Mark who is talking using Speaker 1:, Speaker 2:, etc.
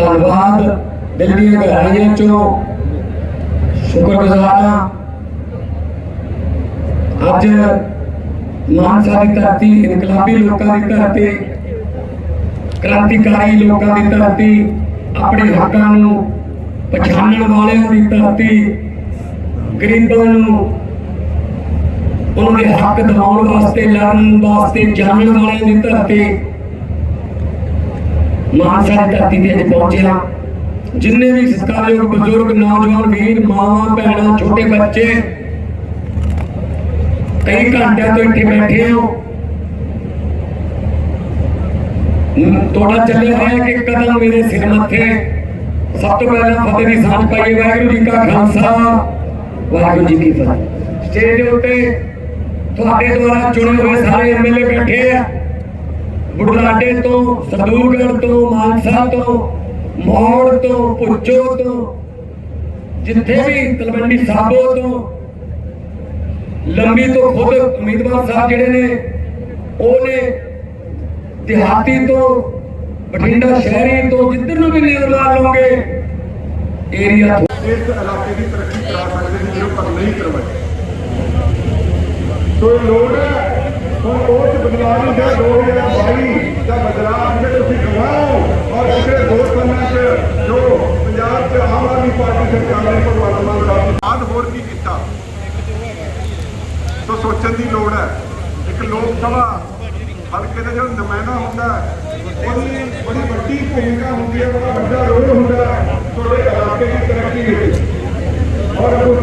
Speaker 1: ਧੰਨਵਾਦ। ਦਿਲ ਦੀਆਂ ਗਹਿਰਾਈਆਂ ਚੋਂ ਸ਼ੁਕਰਗੁਜ਼ਾਰ ਹਾਂ। ਅੱਜ ਮਾਨਸਾ ਦੀ ਧਰਤੀ, ਇਨਕਲਾਬੀ ਲੋਕਾਂ ਦੀ ਧਰਤੀ, ਕ੍ਰਾਂਤੀਕਾਰੀ ਲੋਕਾਂ ਦੀ ਧਰਤੀ, ਆਪਣੇ ਹੱਕਾਂ ਨੂੰ ਪਛਾਣਨ ਵਾਲਿਆਂ ਦੀ ਧਰਤੀ, ਗਰੀਬਾਂ ਨੂੰ, ਉਹਨਾਂ ਦੇ ਹੱਕ ਦਿਵਾਉਣ ਵਾਸਤੇ, ਲੜਨ ਵਾਸਤੇ, ਜਾਣਨ ਵਾਲਿਆਂ ਦੀ ਧਰਤੀ ਮਾਨਸਾ ਦੀ ਧਰਤੀ ਤੇ ਅੱਜ ਪਹੁੰਚੇ ਹਾਂ ਜਿੰਨੇ ਵੀ ਸਤਿਕਾਰਯੋਗ ਬਜ਼ੁਰਗ ਨੌਜਵਾਨ ਵੀਰ ਮਾਵਾਂ ਭੈਣਾਂ ਛੋਟੇ ਬੱਚੇ ਕਈ ਘੰਟਿਆਂ ਤੋਂ ਇੱਥੇ ਬੈਠੇ ਹੋ ਹਮ, ਤੁਹਾਡਾ ਚੱਲਿਆ ਹੋਇਆ ਕਿ ਕਦਮ ਮੇਰੇ ਸਿਰ ਮੱਥੇ ਸਭ ਤੋਂ ਪਹਿਲਾਂ ਫਤਿਹ ਦੀ ਸਾਂਝ ਪਾਈਏ ਵਾਹਿਗੁਰੂ ਜੀ ਕਾ ਖਾਲਸਾ ਵਾਹਿਗੁਰੂ ਜੀ ਕੀ ਫਤਿਹ ਸਟੇਜ ਦੇ ਉੱਤੇ ਤੁਹਾਡੇ ਦੁਆਰਾ ਚੁਣੇ ਹੋਏ ਸਾਰੇ ਐਮਐਲਏ ਬੈਠੇ ਆ ਬੁਢਲਾਡੇ ਤੋਂ ਸਰਦੂਲਗੜ੍ਹ ਤੋਂ, ਮਾਨਸਾ ਤੋਂ ਮੌੜ ਤੋਂ ਪੁੱਚੋ ਤੋਂ, ਜਿੱਥੇ ਵੀ ਤਲਵੰਡੀ ਸਾਬੋ ਤੋਂ, ਲੰਬੀ ਤੋਂ ਖੁਦ ਉਮੀਦਵਾਰ ਸਾਹਿਬ ਜਿਹੜੇ ਨੇ, ਉਹ ਦਿਹਾਤੀ ਤੋਂ, ਬਠਿੰਡਾ ਸ਼ਹਿਰੀ ਤੋਂ, ਜਿੱਧਰ ਨੂੰ ਵੀ ਨਜ਼ਰ ਲਾ ਏਰੀਆ
Speaker 2: ਇਸ ਇਲਾਕੇ ਦੀ ਤਰੱਕੀ ਕਰਾ ਸਕਦੇ ਨੇ ਪਰ ਨਹੀਂ ਕਰਵਾਈ ਸੋ ਲੋੜ ਹੈ? ਹੁਣ ਉਹ ਚ ਬਦਲਾਅ ਨਹੀਂ 2022 ਦਾ ਬਦਲਾਅ ਜੇ ਤੁਸੀਂ ਕਰਵਾਓ ਔਰ ਪਿਛਲੇ ਦੋ ਸਾਲਾਂ ਚ ਜੋ ਪੰਜਾਬ ਚ ਆਮ ਆਦਮੀ ਪਾਰਟੀ ਸਰਕਾਰ ਨੇ ਭਗਵੰਤ ਮਾਨ ਸਾਹਿਬ ਬਾਅਦ ਹੋਰ ਕੀ ਕੀਤਾ? ਸੋ ਸੋਚਣ ਦੀ ਲੋੜ ਹੈ। ਇੱਕ ਲੋਕ ਸਭਾ ਹਲਕੇ ਦਾ ਜਿਹੜਾ ਨੁਮਾਇੰਦਾ ਹੁੰਦਾ ਉਹਦੀ ਬੜੀ ਵੱਡੀ ਭੂਮਿਕਾ ਹੁੰਦੀ ਹੈ ਬੜਾ ਵੱਡਾ ਰੋਲ ਹੁੰਦਾ ਹੈ। ਤੁਹਾਡੇ ਇਲਾਕੇ ਦੀ ਤਰੱਕੀ ਵਿੱਚ ਔਰ ਉਸ